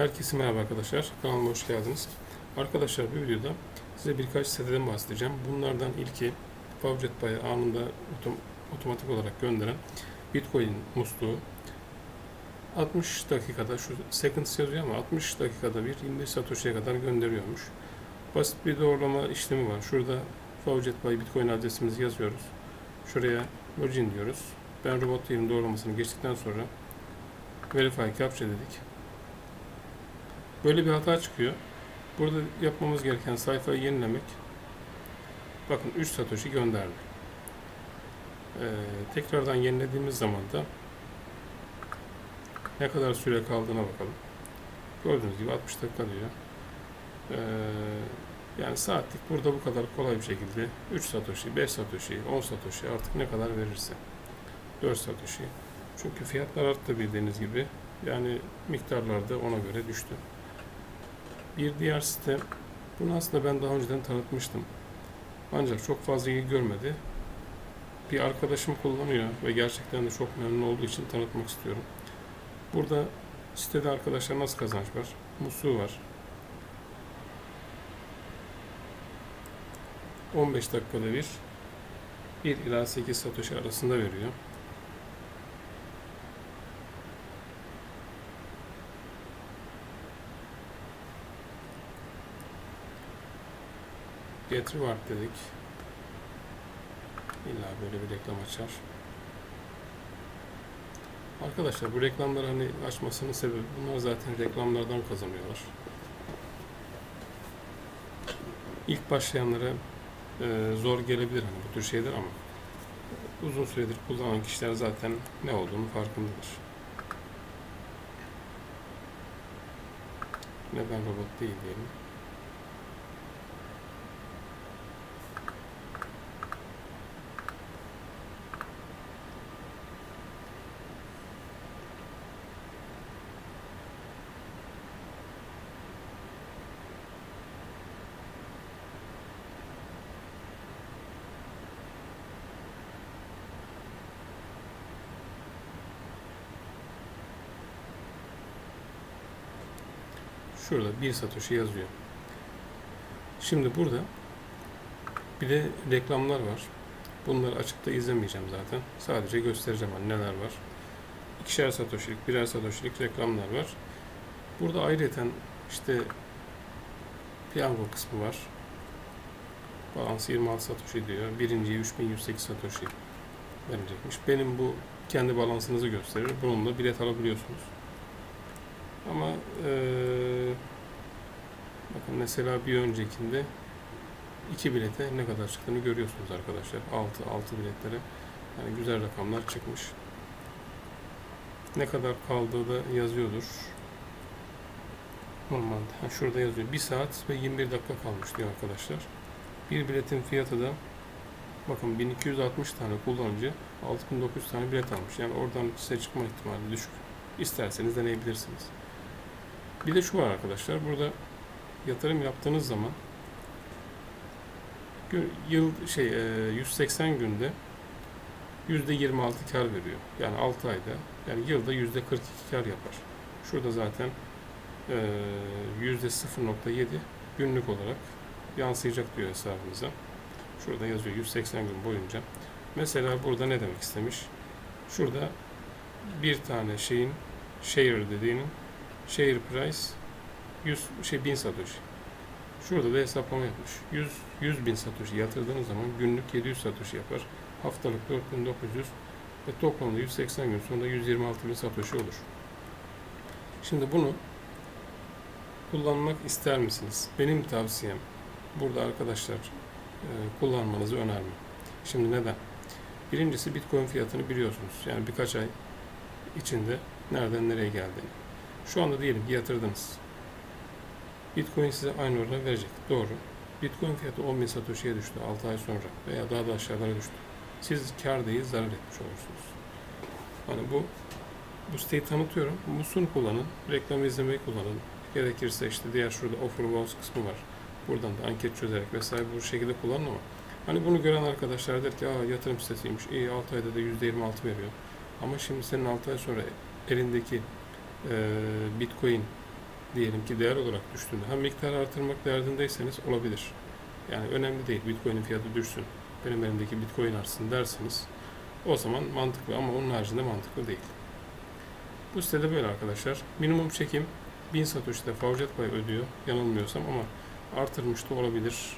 Herkese merhaba arkadaşlar. Kanalıma hoş geldiniz. Arkadaşlar bu videoda size birkaç siteden bahsedeceğim. Bunlardan ilki Favjet Pay'ı anında otom- otomatik olarak gönderen Bitcoin musluğu 60 dakikada şu seconds yazıyor ama 60 dakikada bir 25 Satoshi'ye kadar gönderiyormuş. Basit bir doğrulama işlemi var. Şurada Favjet Pay Bitcoin adresimizi yazıyoruz. Şuraya login diyoruz. Ben robot değilim doğrulamasını geçtikten sonra verify captcha dedik. Böyle bir hata çıkıyor. Burada yapmamız gereken sayfayı yenilemek. Bakın 3 Satoshi gönderdi. Ee, tekrardan yenilediğimiz zaman da ne kadar süre kaldığına bakalım. Gördüğünüz gibi 60 dakika diyor. Ee, yani saatlik burada bu kadar kolay bir şekilde 3 Satoshi, 5 Satoshi, 10 Satoshi artık ne kadar verirse 4 Satoshi. Çünkü fiyatlar arttı bildiğiniz gibi. Yani miktarlar da ona göre düştü. Bir diğer site, bunu aslında ben daha önceden tanıtmıştım. Ancak çok fazla ilgi görmedi. Bir arkadaşım kullanıyor ve gerçekten de çok memnun olduğu için tanıtmak istiyorum. Burada sitede arkadaşlar nasıl kazanç var? Musluğu var. 15 dakikada bir 1 ila 8 satoshi arasında veriyor. Get Reward dedik. İlla böyle bir reklam açar. Arkadaşlar bu reklamları hani açmasının sebebi bunlar zaten reklamlardan kazanıyorlar. İlk başlayanlara e, zor gelebilir hani bu tür şeyler ama uzun süredir kullanan kişiler zaten ne olduğunu farkındadır. Neden robot değil diyelim. Şurada bir satoshi yazıyor. Şimdi burada bir de reklamlar var. Bunları açıkta izlemeyeceğim zaten. Sadece göstereceğim hani neler var. İkişer satoshilik, birer satoshilik reklamlar var. Burada ayrıca işte piyango kısmı var. Balans 26 satoshi diyor. Birinciye 3108 satoshi verecekmiş. Benim bu kendi balansınızı gösterir. Bununla bilet alabiliyorsunuz. Ama eee bakın mesela bir öncekinde iki bilete ne kadar çıktığını görüyorsunuz arkadaşlar. 6 6 biletlere yani güzel rakamlar çıkmış. Ne kadar kaldığı da yazıyordur. Normalde. Ha, şurada yazıyor. 1 saat ve 21 dakika kalmış diyor arkadaşlar. Bir biletin fiyatı da bakın 1260 tane kullanıcı 6900 tane bilet almış. Yani oradan size çıkma ihtimali düşük. İsterseniz deneyebilirsiniz. Bir de şu var arkadaşlar. Burada yatırım yaptığınız zaman yıl şey e, 180 günde yüzde 26 kar veriyor. Yani 6 ayda yani yılda yüzde 42 kar yapar. Şurada zaten e, yüzde 0.7 günlük olarak yansıyacak diyor hesabınıza. Şurada yazıyor 180 gün boyunca. Mesela burada ne demek istemiş? Şurada bir tane şeyin share dediğinin share price 100 şey 1000 satoshi. Şurada da hesaplama yapmış. 100 100 bin satoshi yatırdığınız zaman günlük 700 satoshi yapar. Haftalık 4900 ve toplamda 180 gün sonunda 126 bin satoshi olur. Şimdi bunu kullanmak ister misiniz? Benim tavsiyem burada arkadaşlar e, kullanmanızı önermem. Şimdi neden? Birincisi Bitcoin fiyatını biliyorsunuz. Yani birkaç ay içinde nereden nereye geldiğini. Şu anda diyelim ki yatırdınız. Bitcoin size aynı orana verecek. Doğru. Bitcoin fiyatı 10.000 Satoshi'ye düştü 6 ay sonra veya daha da aşağılara düştü. Siz kar değil zarar etmiş olursunuz. Hani bu bu siteyi tanıtıyorum. Musunu kullanın. Reklam izlemeyi kullanın. Gerekirse işte diğer şurada offer walls kısmı var. Buradan da anket çözerek vesaire bu şekilde kullanın ama hani bunu gören arkadaşlar der ki Aa, yatırım sitesiymiş. İyi 6 ayda da %26 veriyor. Ama şimdi senin 6 ay sonra elindeki Bitcoin diyelim ki değer olarak düştüğünde hem miktar artırmak derdindeyseniz olabilir. Yani önemli değil. Bitcoin'in fiyatı düşsün. Benim elimdeki Bitcoin artsın derseniz o zaman mantıklı ama onun haricinde mantıklı değil. Bu sitede böyle arkadaşlar. Minimum çekim 1000 Satoshi'de Faucet Pay ödüyor yanılmıyorsam ama artırmış da olabilir.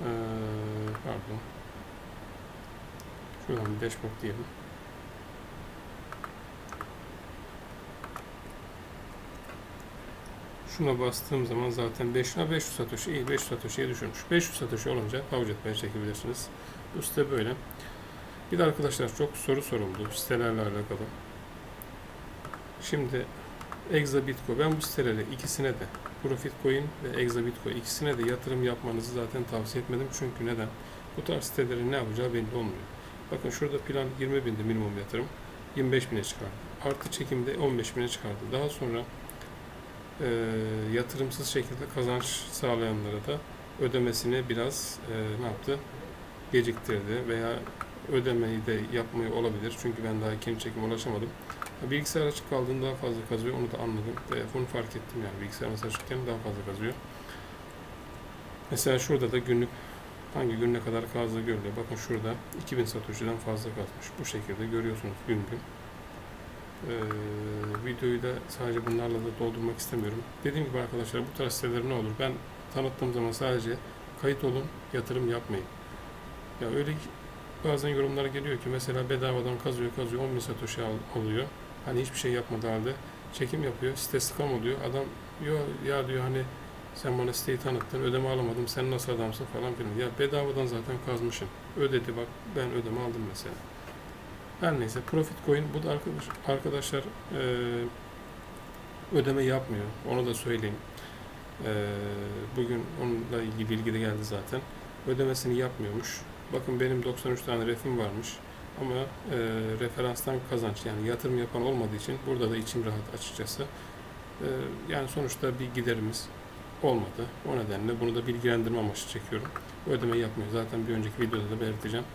Ee, pardon. Şuradan bir dashboard diyelim. Şuna bastığım zaman zaten 5, ha 500 Satoshi iyi 500 Satoshi'ye düşürmüş. 500 Satoshi olunca Faucet Pay çekebilirsiniz. Bu böyle. Bir de arkadaşlar çok soru soruldu sitelerle alakalı. Şimdi Exabitco ben bu sitelere ikisine de Profit Coin ve Exabitco ikisine de yatırım yapmanızı zaten tavsiye etmedim. Çünkü neden? Bu tarz sitelerin ne yapacağı belli olmuyor. Bakın şurada plan 20 bindi minimum yatırım. 25 bine çıkardı. Artı çekimde 15 bine çıkardı. Daha sonra e, yatırımsız şekilde kazanç sağlayanlara da ödemesini biraz e, ne yaptı? Geciktirdi veya ödemeyi de yapmayı olabilir. Çünkü ben daha ikinci çekime ulaşamadım. Bilgisayar açık kaldığında daha fazla kazıyor. Onu da anladım. Telefonu fark ettim yani. Bilgisayar nasıl açıkken daha fazla kazıyor. Mesela şurada da günlük hangi gün ne kadar fazla görülüyor. Bakın şurada 2000 satışçıdan fazla kazmış. Bu şekilde görüyorsunuz gün gün. Ee, videoyu da sadece bunlarla da doldurmak istemiyorum. Dediğim gibi arkadaşlar bu tarz siteler ne olur? Ben tanıttığım zaman sadece kayıt olun, yatırım yapmayın. Ya öyle bazen yorumlar geliyor ki mesela bedavadan kazıyor kazıyor 10 bin satoshi al- alıyor. Hani hiçbir şey yapmadığı halde çekim yapıyor. Site scam oluyor. Adam yo ya diyor hani sen bana siteyi tanıttın ödeme alamadım sen nasıl adamsın falan filan. Ya bedavadan zaten kazmışım. Ödedi bak ben ödeme aldım mesela. Her neyse Profit Coin bu da arkadaş, arkadaşlar eee, ödeme yapmıyor. Onu da söyleyeyim. Eee, bugün onunla ilgili bilgi de geldi zaten. Ödemesini yapmıyormuş. Bakın benim 93 tane refim varmış. Ama eee, referanstan kazanç yani yatırım yapan olmadığı için burada da içim rahat açıkçası. Eee, yani sonuçta bir giderimiz olmadı. O nedenle bunu da bilgilendirme amaçlı çekiyorum. Ödeme yapmıyor. Zaten bir önceki videoda da belirteceğim.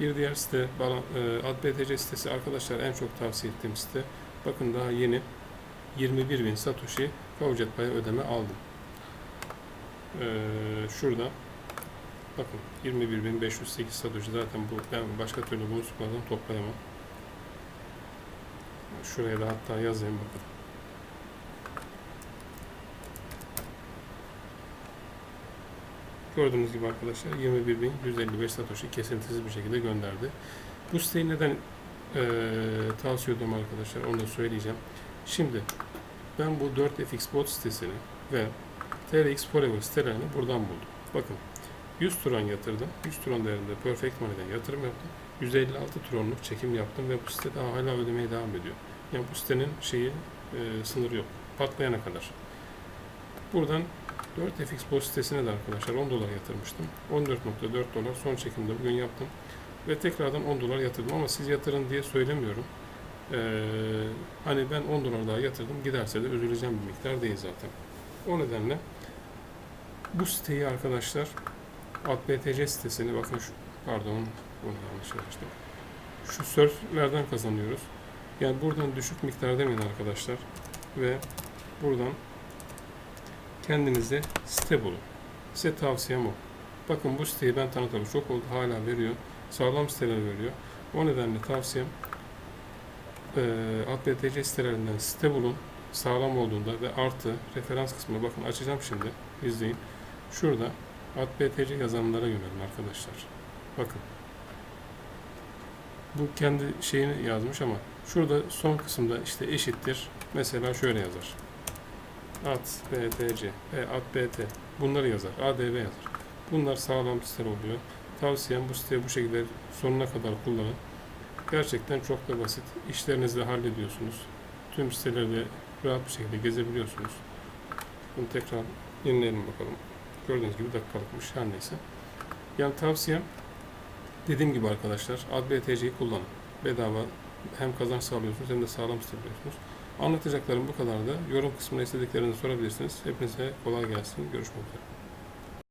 Bir diğer site Bala- e, AdBTC sitesi arkadaşlar en çok tavsiye ettiğim site. Bakın daha yeni 21 bin Satoshi Faucet Pay'a ödeme aldım. Ee, şurada bakın 21.508 Satoshi zaten bu ben başka türlü bunu toplayamam. Şuraya da hatta yazayım bakın. Gördüğünüz gibi arkadaşlar 21.155 Satoshi kesintisiz bir şekilde gönderdi. Bu siteyi neden eee tavsiye ediyorum arkadaşlar onu da söyleyeceğim. Şimdi ben bu 4FX bot sitesini ve TRX Forever sitelerini buradan buldum. Bakın 100 tron yatırdım. 100 tron değerinde Perfect Money'den yatırım yaptım. 156 tronluk çekim yaptım ve bu site daha hala ödemeye devam ediyor. Yani bu sitenin şeyi eee sınırı yok. Patlayana kadar. Buradan 4FX Bot sitesine de arkadaşlar 10 dolar yatırmıştım. 14.4 dolar son çekimde bugün yaptım. Ve tekrardan 10 dolar yatırdım ama siz yatırın diye söylemiyorum. Ee, hani ben 10 dolar daha yatırdım giderse de üzüleceğim bir miktar değil zaten. O nedenle bu siteyi arkadaşlar AdBTC sitesini bakın şu pardon bunu yanlış yazmıştım. Şu surflerden kazanıyoruz. Yani buradan düşük miktar demeyin arkadaşlar. Ve buradan kendinize site bulun. Size tavsiyem o. Bakın bu siteyi ben tanıtalı çok oldu hala veriyor. Sağlam siteler veriyor. O nedenle tavsiyem eee AdBTC sitelerinden site bulun. Sağlam olduğunda ve artı referans kısmına bakın açacağım şimdi. İzleyin. Şurada AdBTC yazanlara yönelin arkadaşlar. Bakın. Bu kendi şeyini yazmış ama şurada son kısımda işte eşittir. Mesela şöyle yazar. At, BTC, e, At, BT. Bunları yazar. ADV yazar. Bunlar sağlam siteler oluyor. Tavsiyem bu siteyi bu şekilde sonuna kadar kullanın. Gerçekten çok da basit. İşlerinizi de hallediyorsunuz. Tüm siteleri rahat bir şekilde gezebiliyorsunuz. Bunu tekrar yenileyelim bakalım. Gördüğünüz gibi dakikalıkmış. Her neyse. Yani tavsiyem dediğim gibi arkadaşlar AdBTC'yi kullanın. Bedava hem kazanç sağlıyorsunuz hem de sağlam site buluyorsunuz. Anlatacaklarım bu kadar da. Yorum kısmına istediklerinizi sorabilirsiniz. Hepinize kolay gelsin. Görüşmek üzere.